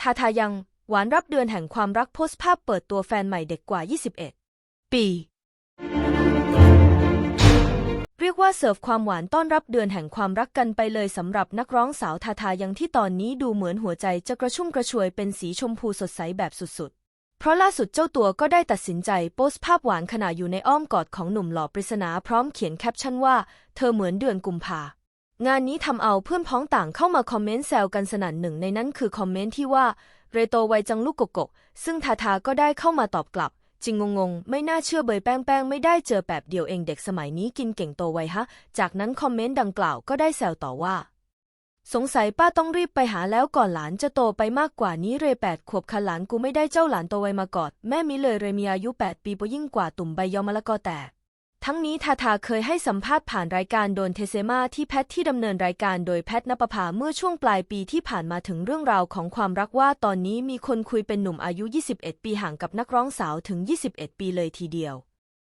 ทาทายัง หวานรับเดือนแห่งความรักโพสต์ภาพเปิดตัวแฟนใหม่เด็กกว่า 21 ปี เรียกว่าเสิร์ฟความหวานต้อนรับเดือนแห่งความรักกันไปเลยสำหรับนักร้องสาวทาทายังที่ตอนนี้ดูเหมือนหัวใจจะกระชุ่มกระชวยเป็นสีชมพูสดใสแบบสุดๆ เพราะล่าสุดเจ้าตัวก็ได้ตัดสินใจโพสต์ภาพหวานขณะอยู่ในอ้อมกอดของหนุ่มหล่อปริศนาพร้อมเขียนแคปชั่นว่า เธอเหมือนเดือนกุมภา งานนี้ทำเอาเพื่อนพ้องต่างเข้ามาคอมเมนต์แซวกันสนั่นหนึ่งในนั้นคือคอมเมนต์ที่ว่า เรโตไวจังลูกกกก ซึ่งทาทาก็ได้เข้ามาตอบกลับ จริงงงๆ ไม่น่าเชื่อเบยแป้งแป้งไม่ได้เจอแบบเดียวเองเด็กสมัยนี้กินเก่งโตไวฮะ จากนั้นคอมเมนต์ดังกล่าวก็ได้แซวต่อว่า สงสัยป้าต้องรีบไปหาแล้วก่อนหลานจะโตไปมากกว่านี้เรแปดขวบค่ะหลานกูไม่ได้เจ้าหลานโตไวมากอดแม่มิเลยเรมีอายุแปดปีปยิ่งกว่าตุ่มใบยอมะละกอแตก ทั้งนี้ทาทาเคยให้สัมภาษณ์ผ่านรายการโดนเทเซมาที่แพทที่ดำเนินรายการโดยแพทนปภาเมื่อช่วงปลายปีที่ผ่านมาถึงเรื่องราวของความรักว่าตอนนี้มีคนคุยเป็นหนุ่มอายุ 21 ปีห่างกับนักร้องสาวถึง 21 ปีเลยทีเดียว